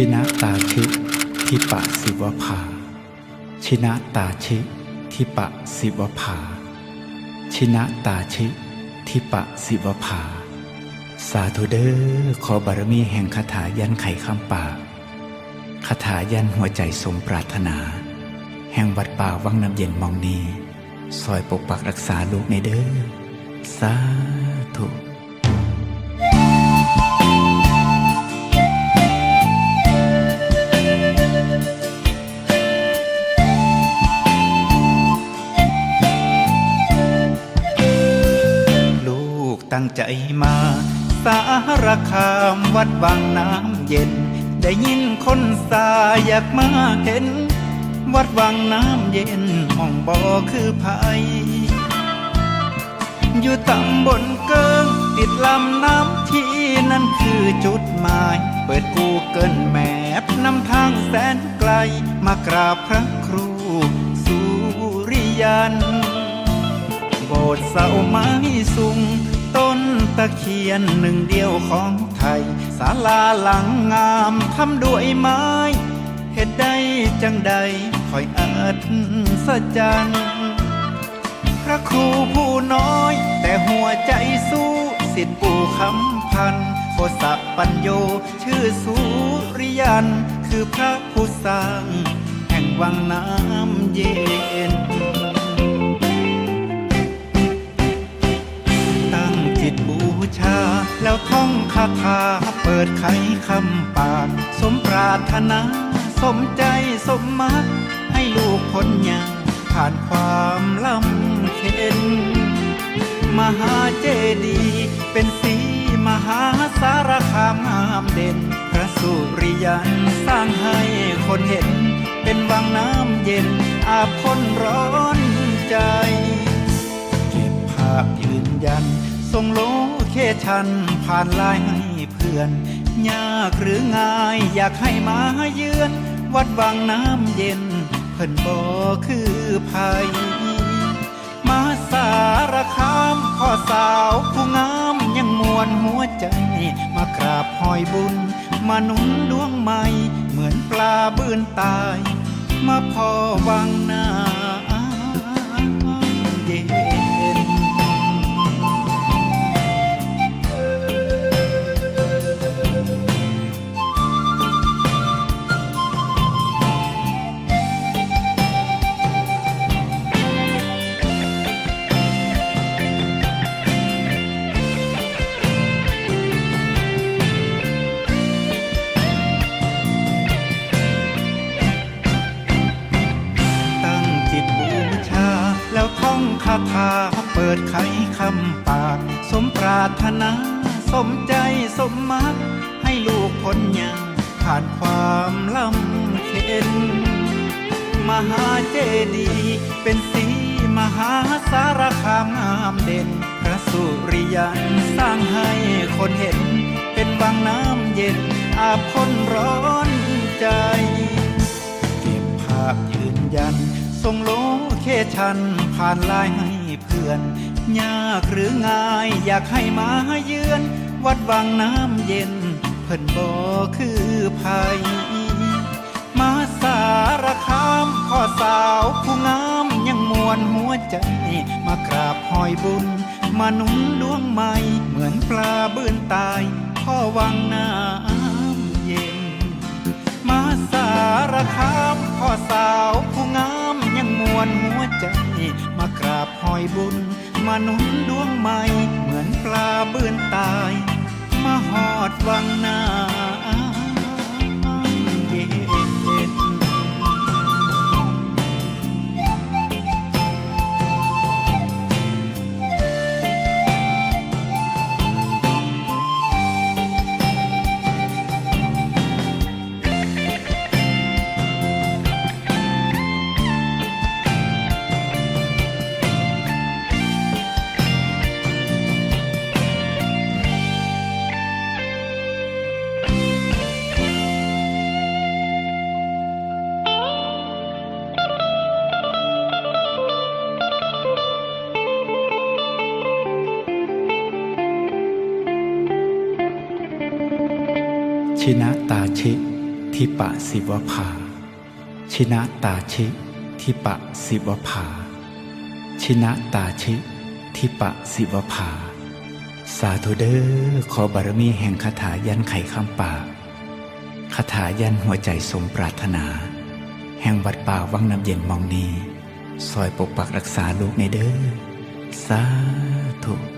ชินะตาชิทิปะสิวภา ชินะตาชิทิปะสิวภา ชินะตาชิทิปะสิวภา สาธุเด้อขอบารมีแห่งคาถายันไขคำปาคาถายันหัวใจสมปรารถนา แห่งวัดป่าวังน้ำเย็นมองนีซอยปกปักรักษาลูกในเด้อสาธุ ตั้งใจมา สารคามวัดวังน้ำเย็น ได้ยินคนสาอยากมาเห็น วัดวังน้ำเย็นห้องบ่อคือภัยอยู่ตำบลเกิงติดลำน้ำที่นั่นคือจุดหมาย เปิดกูเกิลแมพนำทางแสนไกล มากราบพระครูสุริยันโบสถ์เสาไม้สูง ต้นตะเคียนหนึ่งเดียวของไทยศาลาหลังงามทำด้วยไม้เหตุใดจังใดคอยอัศจรรย์พระครูผู้น้อย แต่หัวใจสู้สิทธิปู่คำพันโคสะปัญโย ชื่อสุริยัน คือพระผู้สร้าง แห่งวังน้ำเย็น จิตบูชา แล้วท่องคาถาเปิดไขคำปากสมปรารถนา สมใจสมมักให้ลูกพ้นยากผ่านความลำเค็นมหาเจดีย์เป็นสีมหาสารคามงามเด่น พระสุริยันสร้างให้คนเห็น เป็นวังน้ำเย็น อาบพ้นร้อนใจ เก็บภาพยืนยัน ส่งโลเคชันผ่านไลน์ให้เพื่อน ยากหรือง่ายอยากให้มาเยือน วัดวังน้ำเย็น เพิ่นบอคือภัย มาสารคามพ่อสาวผู้งามยังมวนหัวใจ มากราบหอยบุญ มาหนุนดวงใหม่ เหมือนปลาบื้นตาย มาพอวังน้ำารถนาสมใจสมมัก ให้ลูกพ้นยากผ่านความลำเค็นมหาเจดีย์เป็นสีมหาสารคามงามเด่น พระสุริยันสร้างให้คนเห็น เป็นวังน้ำเย็น อาบพ้นร้อนใจ เก็บภาพยืนยันส่งโลเคชันผ่านลน์ให้เพื่อน ยากหรือง่ายอยากให้มาเยือน วัดวังน้ำเย็น เพิ่นบอคือภัย มาสารคามพ่อสาวผู้งามยังมวนหัวใจ มากราบหอยบุญ มาหนุนดวงใหม่ เหมือนปลาบื้นตาย พ่อวังน้ำเย็น มาสารคามพ่อสาวผู้งามยังมวนหัวใจ มากราบหอยบุญ มาหนุนดวงใหม่ เหมือนปลาบื้นตาย มาหอดวังนา ชินะตาชิ ทิปะสิวภา ชินะตาชิ ทิปะสิวภา ชินะตาชิ ทิปะสิวภา สาธุเด้อขอบารมีแห่งคาถายันไขคำปาคาถายันหัวใจสมปรารถนา แห่งวัดป่าวังน้ำเย็นมองนีซอยปกปักรักษาลูกในเด้อสาธุ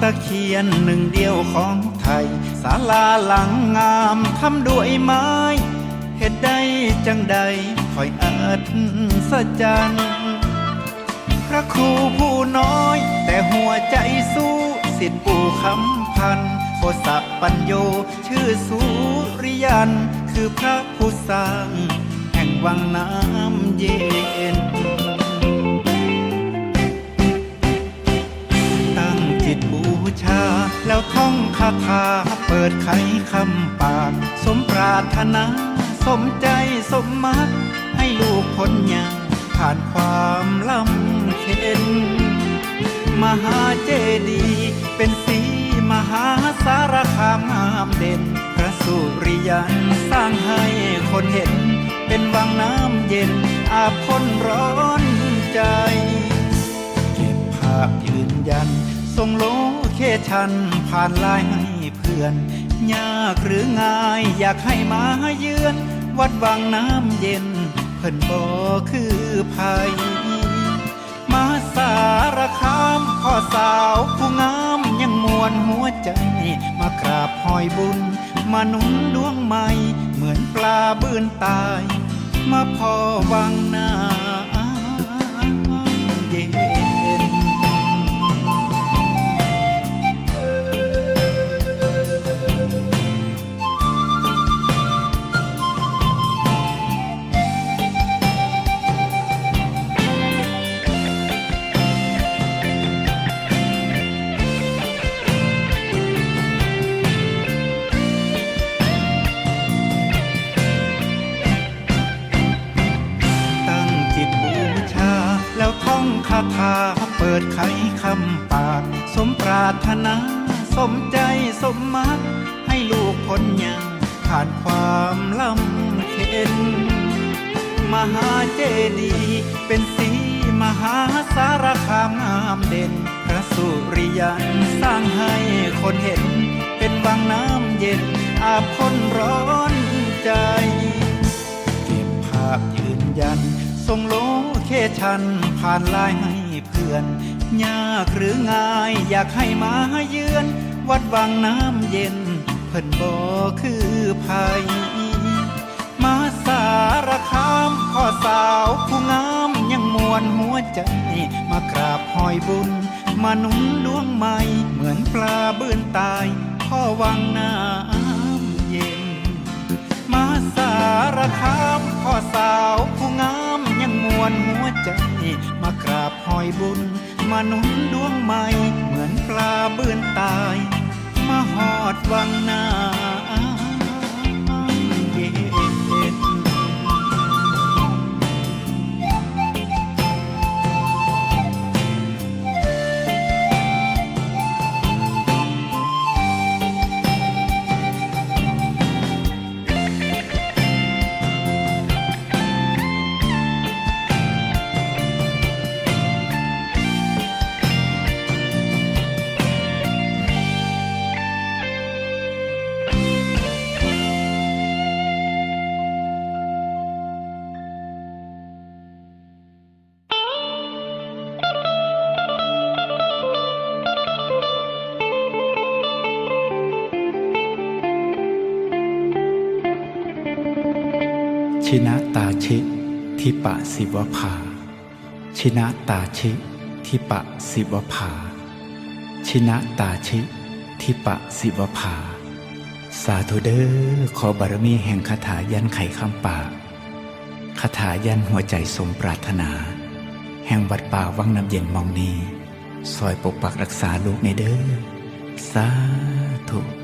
ตะเคียนหนึ่งเดียวของไทย ศาลาหลังงามทำด้วยไม้เหตุใดจังใดคอยอัศจรรย์พระครูผู้น้อย แต่หัวใจสู้สิทธิปู่คำพันโคสะปัญโย ชื่อสุริยัน คือพระผู้สร้าง แห่งวังน้ำเย็น ชา แล้วท่องคาถาเปิดไขคำปาก สมปรารถนา สมใจสมมัก ให้ลูกพ้นยากผ่านความลำเค็นมหาเจดีย์เป็นสีมหาสารคามงามเด่น พระสุริยันสร้างให้คนเห็น เป็นวังน้ำเย็น อาบพ้นร้อนใจ เก็บภาพยืนยันส่งโล เคชันผ่านลน์ให้เพื่อน ยากหรือง่ายอยากให้มาเยือน วัดวังน้ำเย็น เพิ่นบ่คือภัย มาสารคามพ่อสาวผู้งามยังมวนหัวใจ มากราบหอยบุญ มาหนุนดวงใหม่ เหมือนปลาบืนตาย มาพอวังน้ำ ถาเปิดไขคำปาก สมปรารถนา สมใจสมมัก ให้ลูกพ้นยากผ่านความลำเค็นมหาเจดีย์เป็นสีมหาสารคามงามเด่น พระสุริยันสร้างให้คนเห็น เป็นวังน้ำเย็น อาบพ้นร้อนใจ เก็บภาพยืนยันส่งโลเคชันผ่านลน์ให้ อนยากหรือง่ายอยากให้มาเยือน วัดวังน้ำเย็น เพิ่นบ่คือภัย มาสารคามพ่อสาวผู้งามยังมวนหัวใจ มากราบหอยบุญ มาหนุนดวงใหม่ เหมือนปลาบื้นตาย พ่อวังน้ำเย็น มาสารคามพ่อสาวผู้งาม มวนหัวใจ มากราบหอยบุญ มาหนุนดวงใหม่ เหมือนปลาเบื้นตาย มาหอดวังนา ชินะตาชิ ทิปะสิวภา ชินะตาชิ ทิปะสิวภา ชินะตาชิ ทิปะสิวภา สาธุเด้อขอบารมีแห่งคาถายันไขคำปากคาถายันหัวใจสมปรารถนา แห่งวัดป่าวังน้ำเย็นมองนีซอยปกปักรักษาลูกในเด้อสาธุ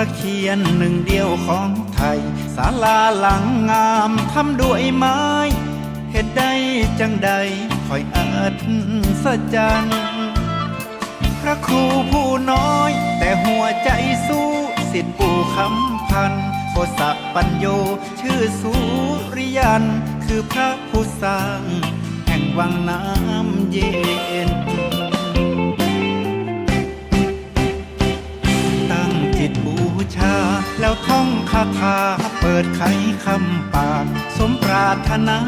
ตะเคียนหนึ่งเดียวของไทยศาลาหลังงามทำด้วยไม้เหตุใดจังใดคอยอัศจรรย์พระครูผู้น้อย แต่หัวใจสู้สิทธิปู่คำพันโคสักปัญโย ชื่อสุริยัน คือพระผู้สร้าง แห่งวังน้ำเย็น แล้วท่องคาถาเปิดไขคำปาก สมปรารถนา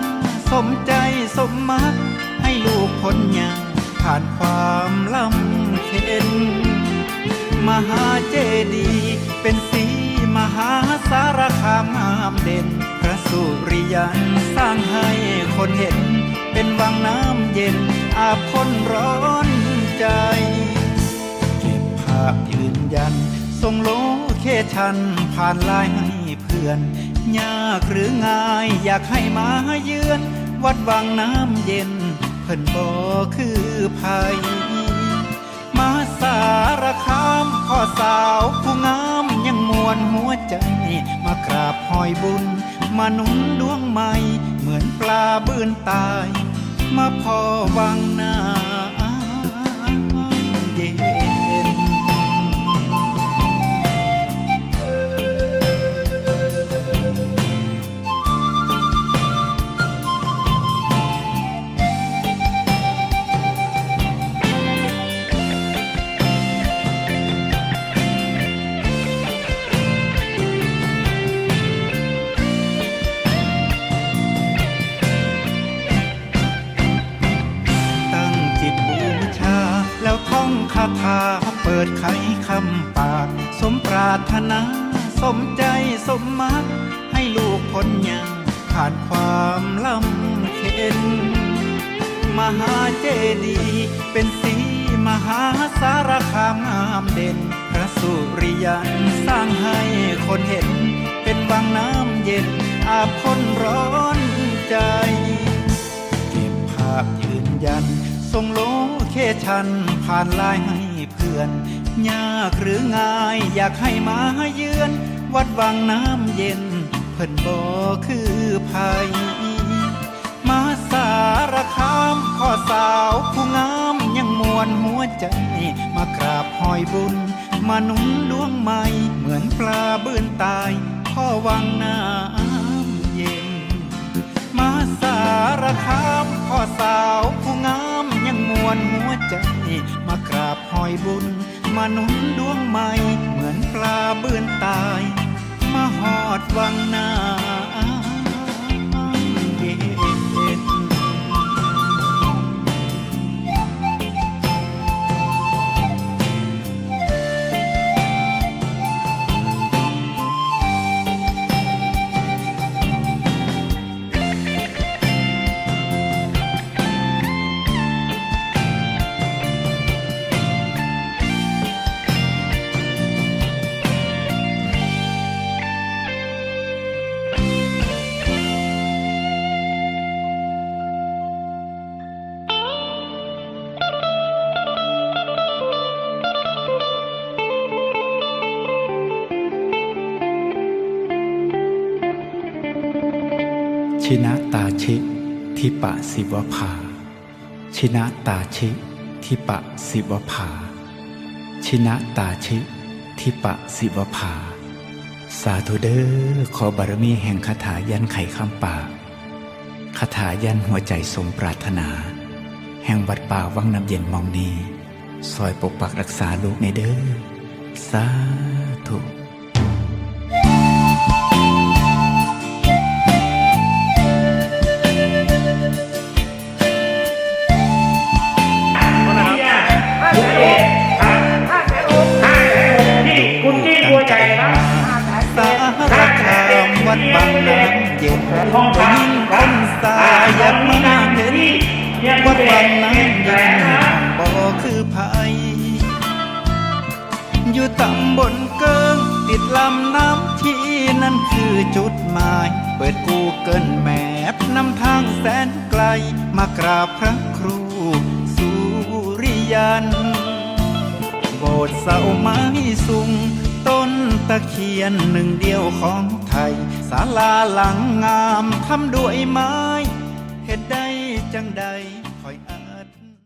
สมใจสมมัก ให้ลูกพ้นยากผ่านความลำเค็นมหาเจดีย์เป็นสีมหาสารคามงามเด่น พระสุริยันสร้างให้คนเห็น เป็นวังน้ำเย็น อาบคนร้อนใจ เก็บภาพยืนยันส่งโล เคชันผ่านลน์ให้เพื่อน ยากหรือง่ายอยากให้มาเยือน วัดวังน้ำเย็น เพิ่นบอคือภัย มาสารคามพ่อสาวผู้งามยังมวนหัวใจ มากราบหอยบุญ มาหนุนดวงใหม่ เหมือนปลาบืนตาย มาพอวังน้ำ ผ่านความลำเค็นมหาเจดีย์เป็นสีมหาสารคามงามเด่น พระสุริยันสร้างให้คนเห็น เป็นวังน้ำเย็น อาบคนร้อนใจ เก็บภาพยืนยันส่งโลเคชันผ่านไลน์ให้เพื่อน ยากหรือง่ายอยากให้มาเยือน วัดวังน้ำเย็นเพิ่นบอคือ ภัย มาสารคามพ่อสาวผู้งามยังมวนหัวใจ มากราบหอยบุญ มาหนุนดวงใหม่ เหมือนปลาบื้นตายพ่อวังน้ำเย็น มาสารคามพ่อสาวผู้งามยังมวนหัวใจ มากราบหอยบุญ มาหนุนดวงใหม่ เหมือนปลาบื้นตาย มาหอดวังน้ำ ชินะตาชิ ทิปะสิวภา ชินะตาชิ ทิปะสิวภา ชินะตาชิ ทิปะสิวภา สาธุเด้อขอบารมีแห่งคาถายันไขคำปาคาถายันหัวใจสมปรารถนา แห่งวัดป่าวังน้ำเย็นมองนีซอยปกปักรักษาลูกในเด้อสาธุำเย็นได้ยินคนสายอยากมาเห็นวัดบางน้ำเย็นบ่คือภัยอยู่ตำบลเกิงติดลำน้ำที่นั่นคือจุดหมาย เปิดกูเกิลแมพนำทางแสนไกล มากราบพระครูสุริยัน โบสถ์เสาไม้สูง ต้นตะเคียนหนึ่งเดียวของไทยศาลาหลังงามทำด้วยไม้เหตุใดจังใด